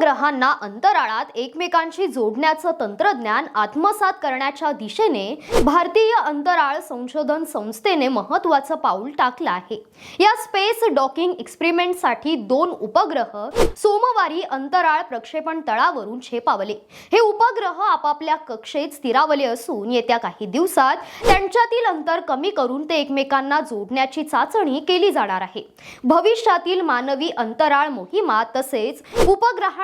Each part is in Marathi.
उपग्रहांना अंतराळात एकमेकांशी जोडण्याचं तंत्रज्ञान आत्मसात करण्याच्या दिशेने भारतीय अंतराळ संशोधन संस्थेने महत्वाचं पाऊल टाकलं आहे. या स्पेस डॉकिंग एक्सपेरिमेंटसाठी दोन उपग्रह सोमवारी अंतराळ प्रक्षेपण तळावरून झेपावले हे उपग्रह आपापल्या कक्षेत स्थिरावले असून येत्या काही दिवसात त्यांच्यातील अंतर कमी करून ते एकमेकांना जोडण्याची चाचणी केली जाणार आहे. भविष्यातील मानवी अंतराळ मोहिमा तसेच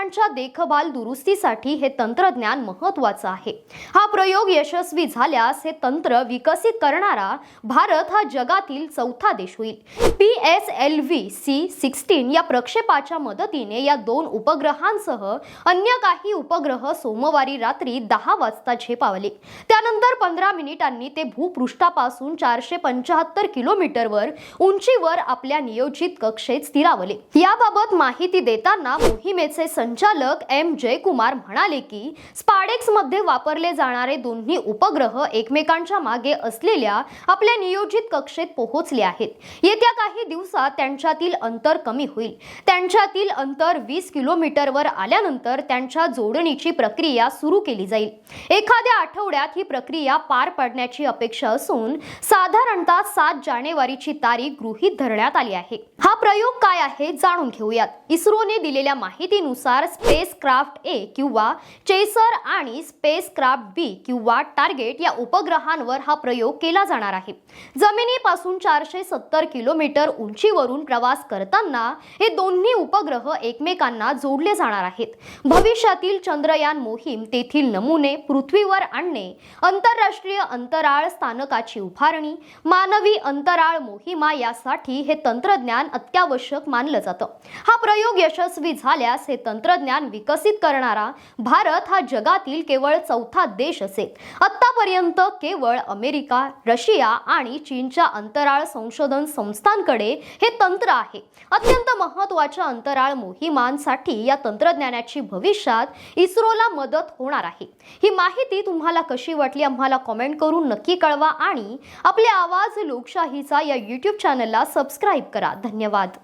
उपग्रहांच्या देखभाल दुरुस्तीसाठी हे तंत्रज्ञान महत्वाचं आहे. हा प्रयोग यशस्वी झाल्यास हे तंत्र विकसित करणारा भारत हा जगातील चौथा देश होईल. P S L V C sixteen या प्रक्षेपाच्या मदतीने या दोन उपग्रहांसह अन्य काही उपग्रह सोमवारी रात्री दहा वाजता झेपावले. त्यानंतर पंधरा मिनिटांनी ते भूपृष्ठापासून चारशे पंचाहत्तर किलोमीटरवर उंचीवर आपल्या नियोजित कक्षेत स्थिरावले. याबाबत माहिती देताना मोहिमेचे संचालक एम जयकुमार म्हणाले की स्पाडेक्समध्ये वापरले जाणारे दोन्ही उपग्रह एकमेकांच्या मागे असलेल्या आपल्या नियोजित कक्षेत पोहोचले आहेत. येत्या काही दिवसात त्यांच्यातील अंतर कमी होईल. त्यांच्यातील अंतर वीस किलोमीटरवर आल्यानंतर त्यांच्या जोडणीची प्रक्रिया सुरू केली जाईल. एखाद्या आठवड्यात ही प्रक्रिया पार पडण्याची अपेक्षा असून साधारणतः सात जानेवारीची तारीख गृहीत धरण्यात आली आहे. हा प्रयोग काय आहे जाणून घेऊयात. इस्रोने दिलेल्या माहितीनुसार स्पेस क्राफ्ट ए किंवा चेसर आणि स्पेस क्राफ्ट बी किंवा टार्गेट या उपग्रहांवर हा प्रयोग केला जाणार आहे. जमिनीपासून चारशे सत्तर किलोमीटर उंचीवरून प्रवास करताना हे दोन्ही उपग्रह एकमेकांना जोडले जाणार आहेत. भविष्यातील चंद्रयान मोहीम तेथील नमुने पृथ्वीवर आणणे आंतरराष्ट्रीय अंतराळ स्थानकाची उभारणी मानवी अंतराळ मोहिमा यासाठी हे तंत्रज्ञान अत्यावश्यक मानलं जातं. हा प्रयोग यशस्वी झाल्यास हे तंत्र तंत्रज्ञान विकसित करणारा भारत हा जगातील केवळ चौथा देश असेल. आतापर्यंत केवळ अमेरिका रशिया आणि चीनच्या अंतराळ संशोधन संस्थांकडे हे तंत्र आहे. अत्यंत महत्त्वाच्या अंतराळ मोहिमांसाठी या तंत्रज्ञानाची भविष्यात इस्रोला मदत होणार आहे. ही माहिती तुम्हाला कशी वाटली आम्हाला कॉमेंट करून नक्की कळवा आणि आपले आवाज लोकशाहीचा या यूट्यूब चॅनलला सबस्क्राईब करा. धन्यवाद.